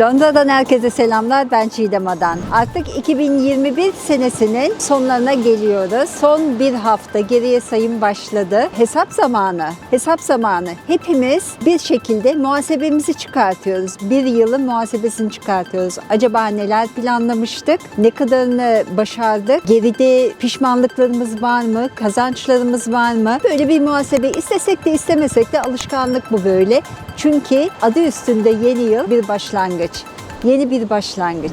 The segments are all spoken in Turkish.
Londra'dan herkese selamlar. Ben Çiğdem Adan. Artık 2021 senesinin sonlarına geliyoruz. Son bir hafta geriye sayım başladı. Hesap zamanı. Hesap zamanı. Hepimiz bir şekilde muhasebemizi çıkartıyoruz. Bir yılın muhasebesini çıkartıyoruz. Acaba neler planlamıştık? Ne kadarını başardık? Geride pişmanlıklarımız var mı? Kazançlarımız var mı? Böyle bir muhasebe istesek de istemesek de alışkanlık bu böyle. Çünkü adı üstünde yeni yıl bir başlangıç. Yeni bir başlangıç.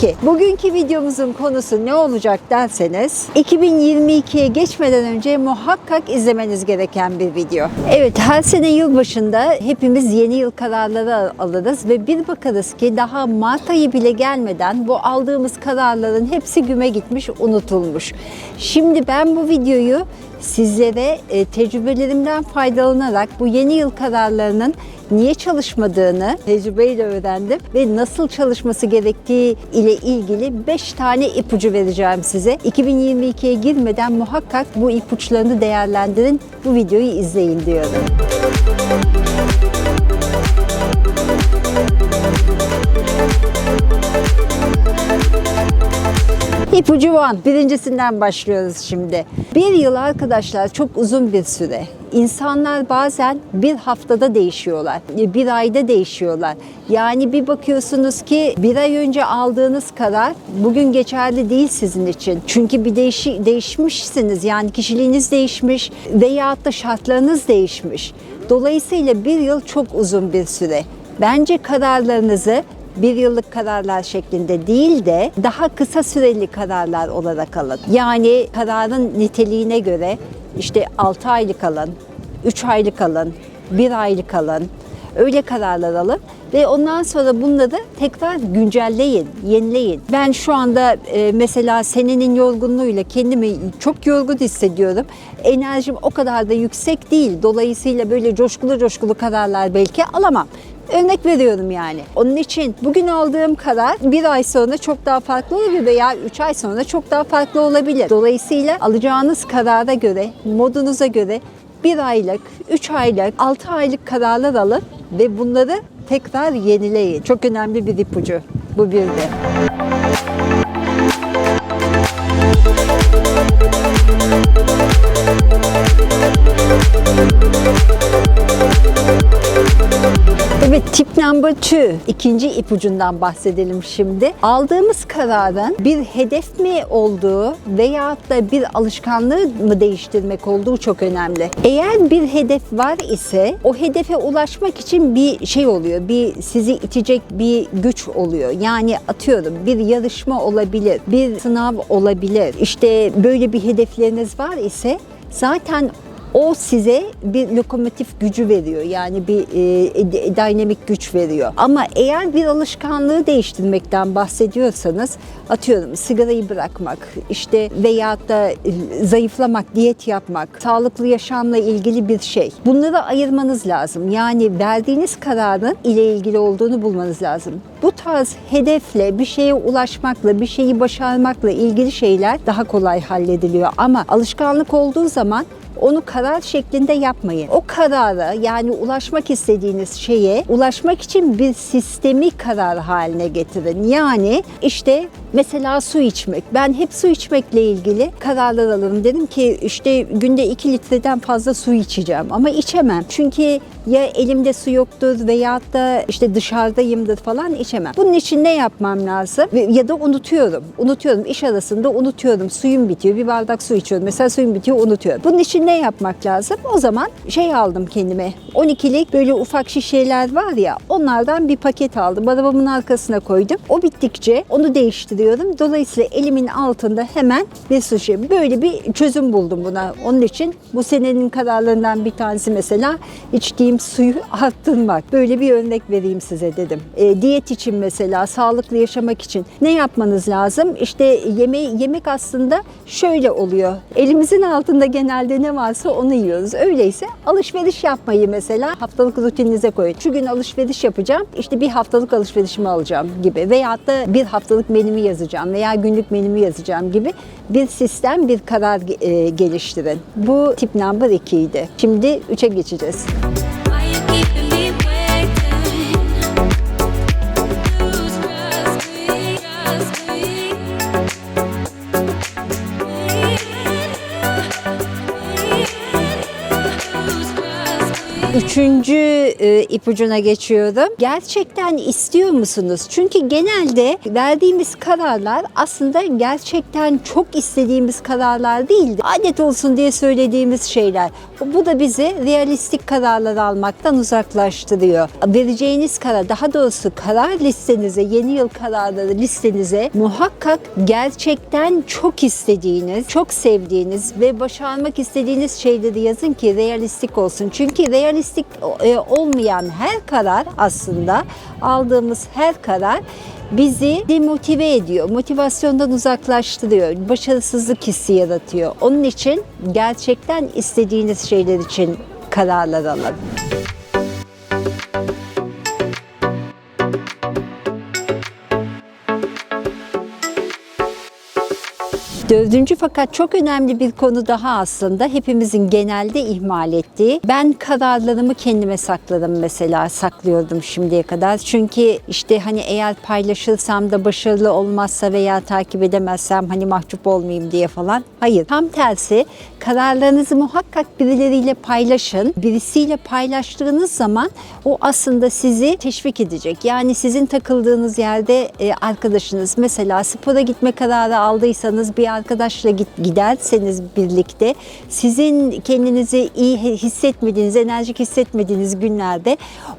Peki bugünkü videomuzun konusu ne olacak derseniz 2022'ye geçmeden önce muhakkak izlemeniz gereken bir video. Evet her sene yılbaşında hepimiz yeni yıl kararları alırız ve bir bakarız ki daha Mart ayı bile gelmeden bu aldığımız kararların hepsi güme gitmiş, unutulmuş. Şimdi ben bu videoyu sizlere e, tecrübelerimden faydalanarak bu yeni yıl kararlarının niye çalışmadığını tecrübeyle öğrendim ve nasıl çalışması gerektiği ile ilgili 5 tane ipucu vereceğim size. 2022'ye girmeden muhakkak bu ipuçlarını değerlendirin. Bu videoyu izleyin diyorum. İpucu one. Birincisinden başlıyoruz şimdi. Bir yıl arkadaşlar çok uzun bir süre. İnsanlar bazen bir haftada değişiyorlar, bir ayda değişiyorlar. Yani bir bakıyorsunuz ki bir ay önce aldığınız karar bugün geçerli değil sizin için. Çünkü bir değişi, değişmişsiniz yani kişiliğiniz değişmiş veyahut da şartlarınız değişmiş. Dolayısıyla bir yıl çok uzun bir süre. Bence kararlarınızı bir yıllık kararlar şeklinde değil de daha kısa süreli kararlar olarak alın. Yani kararın niteliğine göre işte 6 aylık alın, 3 aylık alın, 1 aylık alın. Öyle kararlar alın ve ondan sonra bunları tekrar güncelleyin, yenileyin. Ben şu anda e, mesela senenin yorgunluğuyla kendimi çok yorgun hissediyorum. Enerjim o kadar da yüksek değil. Dolayısıyla böyle coşkulu coşkulu kararlar belki alamam. Örnek veriyorum yani. Onun için bugün aldığım karar bir ay sonra çok daha farklı olabilir veya üç ay sonra çok daha farklı olabilir. Dolayısıyla alacağınız karara göre, modunuza göre bir aylık, üç aylık, altı aylık kararlar alın ve bunları tekrar yenileyin. Çok önemli bir ipucu. Bu bir de. Evet tip number two. İkinci ipucundan bahsedelim şimdi. Aldığımız kararın bir hedef mi olduğu veyahut da bir alışkanlığı mı değiştirmek olduğu çok önemli. Eğer bir hedef var ise o hedefe ulaşmak için bir şey oluyor. Bir sizi itecek bir güç oluyor. Yani atıyorum bir yarışma olabilir, bir sınav olabilir. İşte böyle bir hedefleriniz var ise zaten o size bir lokomotif gücü veriyor. Yani bir e, dinamik güç veriyor. Ama eğer bir alışkanlığı değiştirmekten bahsediyorsanız atıyorum sigarayı bırakmak işte veyahut da e, zayıflamak, diyet yapmak, sağlıklı yaşamla ilgili bir şey. Bunları ayırmanız lazım. Yani verdiğiniz kararın ile ilgili olduğunu bulmanız lazım. Bu tarz hedefle bir şeye ulaşmakla, bir şeyi başarmakla ilgili şeyler daha kolay hallediliyor. Ama alışkanlık olduğu zaman onu karar şeklinde yapmayın. O karara yani ulaşmak istediğiniz şeye ulaşmak için bir sistemi karar haline getirin. Yani işte mesela su içmek. Ben hep su içmekle ilgili kararlar alırım. Dedim ki işte günde 2 litreden fazla su içeceğim ama içemem. Çünkü ya elimde su yoktur veyahut da işte dışarıdayımdır falan içemem. Bunun için ne yapmam lazım? Ya da unutuyorum. Unutuyorum. İş arasında unutuyorum. Suyum bitiyor. Bir bardak su içiyorum. Mesela suyum bitiyor unutuyorum. Bunun için ne yapmak lazım? O zaman şey aldım kendime. 12'lik böyle ufak şişeler var ya onlardan bir paket aldım. Arabamın arkasına koydum. O bittikçe onu değiştiriyorum. Dolayısıyla elimin altında hemen bir su şişe. Böyle bir çözüm buldum buna. Onun için bu senenin kararlarından bir tanesi mesela içtiğim suyu arttırmak. Böyle bir örnek vereyim size dedim. E, diyet için mesela sağlıklı yaşamak için ne yapmanız lazım? İşte yeme yemek aslında şöyle oluyor. Elimizin altında genelde ne ne varsa onu yiyoruz. Öyleyse alışveriş yapmayı mesela haftalık rutininize koyun. Şu gün alışveriş yapacağım, işte bir haftalık alışverişimi alacağım gibi. Veyahut da bir haftalık menümü yazacağım veya günlük menümü yazacağım gibi bir sistem, bir karar e, geliştirin. Bu tip number 2 idi. Şimdi 3'e geçeceğiz. Why Üçüncü e, ipucuna geçiyorum. Gerçekten istiyor musunuz? Çünkü genelde verdiğimiz kararlar aslında gerçekten çok istediğimiz kararlar değildi. Adet olsun diye söylediğimiz şeyler. Bu da bizi realistik kararlar almaktan uzaklaştırıyor. Vereceğiniz karar, daha doğrusu karar listenize, yeni yıl kararları listenize muhakkak gerçekten çok istediğiniz, çok sevdiğiniz ve başarmak istediğiniz şeyleri yazın ki realistik olsun. Çünkü realistik e, olmayan her karar aslında aldığımız her karar bizi demotive ediyor, motivasyondan uzaklaştırıyor, başarısızlık hissi yaratıyor. Onun için gerçekten istediğiniz şeyler için kararlar alın. Dördüncü fakat çok önemli bir konu daha aslında hepimizin genelde ihmal ettiği. Ben kararlarımı kendime sakladım mesela saklıyordum şimdiye kadar. Çünkü işte hani eğer paylaşırsam da başarılı olmazsa veya takip edemezsem hani mahcup olmayayım diye falan. Hayır tam tersi kararlarınızı muhakkak birileriyle paylaşın. Birisiyle paylaştığınız zaman o aslında sizi teşvik edecek. Yani sizin takıldığınız yerde e, arkadaşınız mesela spora gitme kararı aldıysanız bir arkadaşla git, giderseniz birlikte sizin kendinizi iyi hissetmediğiniz, enerjik hissetmediğiniz günlerde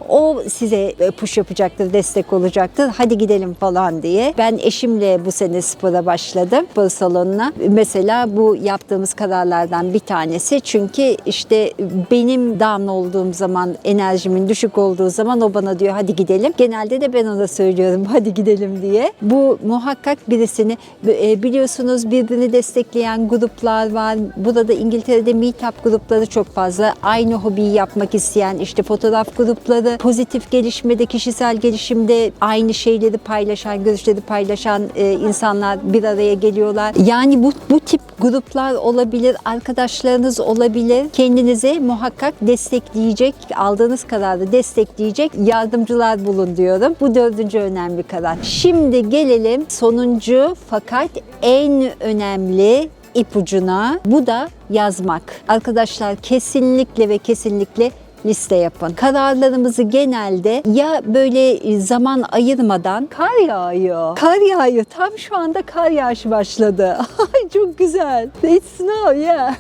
o size e, push yapacaktır, destek olacaktır. Hadi gidelim falan diye. Ben eşimle bu sene spora başladım. Spor salonuna. Mesela bu yaptığımız kararlardan bir tanesi. Çünkü işte benim down olduğum zaman, enerjimin düşük olduğu zaman o bana diyor hadi gidelim. Genelde de ben ona söylüyorum hadi gidelim diye. Bu muhakkak birisini e, biliyorsunuz birbirini destekleyen gruplar var. Burada İngiltere'de meetup grupları çok fazla. Aynı hobiyi yapmak isteyen işte fotoğraf grupları, pozitif gelişmede, kişisel gelişimde aynı şeyleri paylaşan, görüşleri paylaşan e, insanlar bir araya geliyorlar. Yani bu, bu tip gruplar olabilir, arkadaşlarınız olabilir. Kendinize muhakkak destekleyecek, aldığınız kararı destekleyecek yardımcılar bulun diyorum. Bu dördüncü önemli karar. Şimdi gelelim sonuncu fakat en önemli ipucuna. Bu da yazmak. Arkadaşlar kesinlikle ve kesinlikle liste yapın. Kararlarımızı genelde ya böyle zaman ayırmadan kar yağıyor. Kar yağıyor. Tam şu anda kar yağışı başladı. Ay çok güzel. It's snow yeah.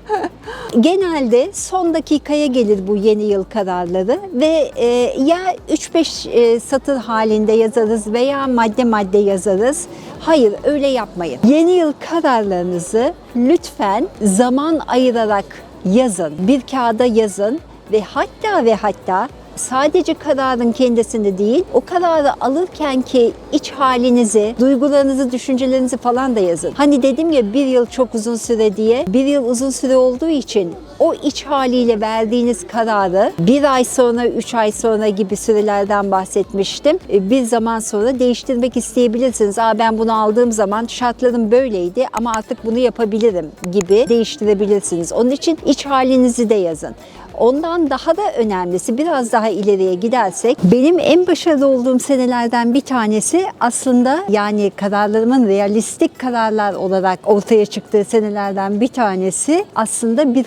Genelde son dakikaya gelir bu yeni yıl kararları ve e, ya 3-5 e, satır halinde yazarız veya madde madde yazarız. Hayır öyle yapmayın. Yeni yıl kararlarınızı lütfen zaman ayırarak yazın. Bir kağıda yazın ve hatta ve hatta sadece kararın kendisini değil, o kararı alırken ki iç halinizi, duygularınızı, düşüncelerinizi falan da yazın. Hani dedim ya bir yıl çok uzun süre diye. Bir yıl uzun süre olduğu için o iç haliyle verdiğiniz kararı bir ay sonra, üç ay sonra gibi sürelerden bahsetmiştim. E, Bir zaman sonra değiştirmek isteyebilirsiniz. Aa ben bunu aldığım zaman şartlarım böyleydi ama artık bunu yapabilirim gibi değiştirebilirsiniz. Onun için iç halinizi de yazın. Ondan daha da önemlisi biraz daha ileriye gidersek benim en başarılı olduğum senelerden bir tanesi aslında yani kararlarımın realistik kararlar olarak ortaya çıktığı senelerden bir tanesi aslında bir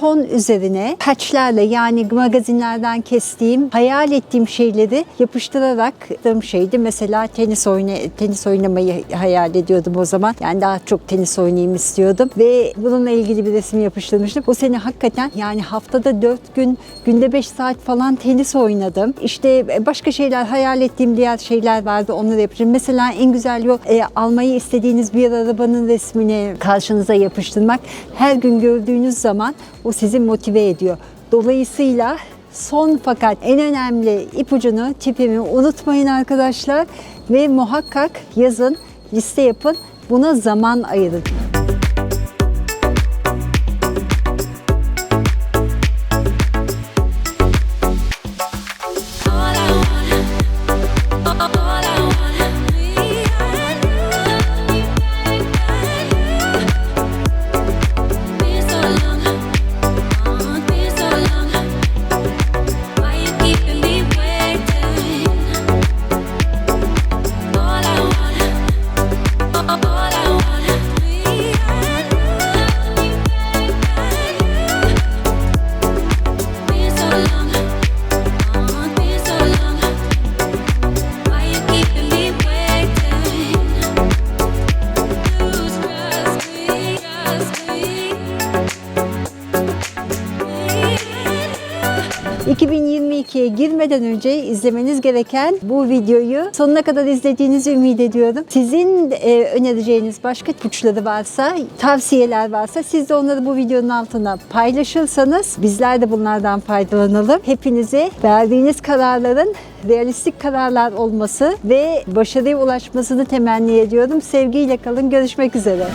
karton üzerine patchlerle yani magazinlerden kestiğim, hayal ettiğim şeyleri yapıştırarak yaptığım şeydi. Mesela tenis oyna tenis oynamayı hayal ediyordum o zaman. Yani daha çok tenis oynayayım istiyordum ve bununla ilgili bir resim yapıştırmıştım. O sene hakikaten yani haftada 4 gün, günde 5 saat falan tenis oynadım. İşte başka şeyler, hayal ettiğim diğer şeyler vardı. Onları yapacağım. Mesela en güzel yol e, almayı istediğiniz bir arabanın resmini karşınıza yapıştırmak. Her gün gördüğünüz zaman o sizi motive ediyor. Dolayısıyla son fakat en önemli ipucunu, tipimi unutmayın arkadaşlar ve muhakkak yazın, liste yapın. Buna zaman ayırın. 2022'ye girmeden önce izlemeniz gereken bu videoyu sonuna kadar izlediğinizi ümit ediyorum. Sizin e, önereceğiniz başka ipuçları varsa, tavsiyeler varsa siz de onları bu videonun altına paylaşırsanız bizler de bunlardan faydalanalım. Hepinize verdiğiniz kararların realistik kararlar olması ve başarıya ulaşmasını temenni ediyorum. Sevgiyle kalın. Görüşmek üzere.